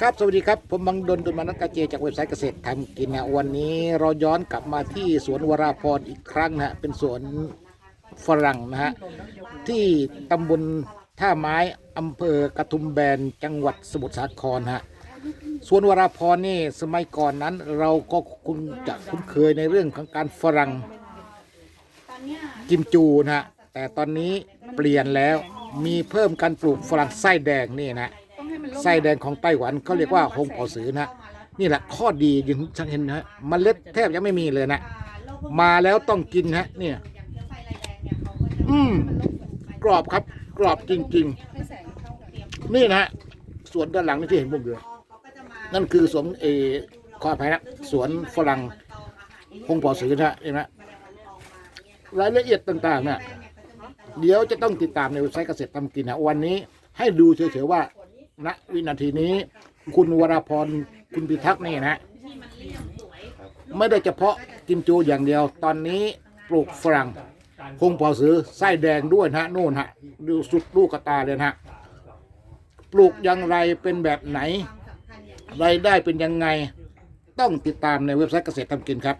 ครับสวัสดีครับ ผมบังดลดลมานักกาเจจากเว็บไซต์เกษตรทำกินนะวันนี้เราย้อนกลับมาที่สวนวราพรอีกครั้งนะฮะเป็นสวนฝรั่งนะฮะที่ตำบลท่าไม้อำเภอกระทุมแบนจังหวัดสมุทรสาครฮะสวนวราพรนี่สมัยก่อนนั้น เราก็คุณจะคุ้นเคยในเรื่องของการฝรั่งกิมจูนะฮะแต่ตอนนี้เปลี่ยนแล้วมีเพิ่มการปลูกฝรั่งไส้แดงนี่นะ ไส้แดงของไต้หวันเขาเรียกว่าฮงเปาสือนะ นี่แหละข้อดีอยังชังเห็นนะฮะเมล็ดแทบยังไม่มีเลยนะมาแล้วต้องกินฮะ เนี่ย อืมกรอบครับ กรอบจริง ๆ นี่นะฮะสวนด้านหลังนี่ที่เห็นผมอยู่นั่นคือสวนเออขออภัยนะสวนฝรั่งฮงเปาสือนะฮะเห็นไหมรายละเอียดต่าง ๆ เนี่ยเดี๋ยวจะต้องติดตามในเว็บไซต์เกษตรทำกินนะวันนี้ให้ดูเฉยๆว่า ณวินาทีนี้ คุณวราพรคุณพิทักษ์นี่นะ ไม่ได้เฉพาะกิมจูอย่างเดียว ตอนนี้ปลูกฝรั่งคงเปอซื้อไส้แดงด้วยนะฮะนู่นฮะ ดูสุดลูกกระตาเลยนะฮะปลูกอย่างไรเป็นแบบไหนรายได้เป็นยังไง ต้องติดตามในเว็บไซต์เกษตรทำกินครับ